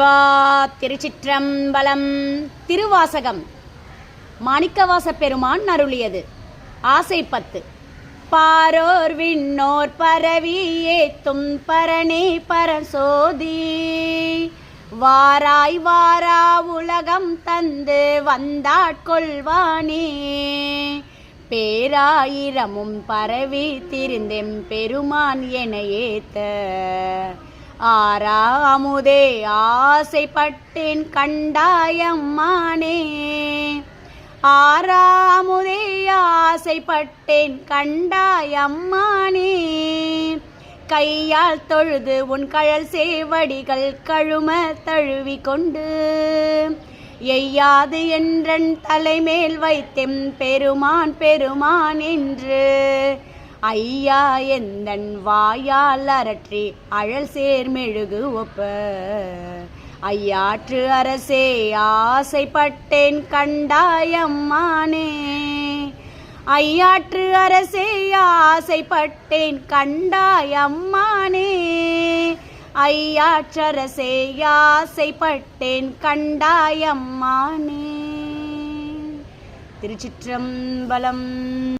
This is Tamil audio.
சிவா திருச்சிற்றம்பலம். திருவாசகம். மாணிக்கவாச பெருமான் அருளியது. ஆசை பத்து. பாரோர் விண்ணோர் பரவி ஏத்தும் பரணே பரசோதி. வாராய் வாரா உலகம் தந்து வந்தாட்கொள்வானே பேராயிரமும் பரவி திருந்தெம் பெருமான் என ஏத்த. ஆரா அமுதே ஆசைப்பட்டேன் கண்டாயம்மானே. ஆறாமுதே ஆசைப்பட்டேன் கண்டாயம்மானே. கையால் தொழுது உன் கழல் சேவடிகள் கழும தழுவி கொண்டு எய்யாது என்றன் தலைமேல் வைத்தெம் பெருமான் பெருமான் என்று. ஐயா எந்தன் வாயால் அரற்றி அழல் சேர்மெழுகு ஒப்ப. ஐயாற்று அரசே ஆசைப்பட்டேன் கண்டாயம்மானே ஐயாற்று அரசே ஆசைப்பட்டேன் கண்டாயம்மானே ஐயாற்றரசே ஆசைப்பட்டேன் கண்டாயம்மானே திருச்சிற்றம்பலம்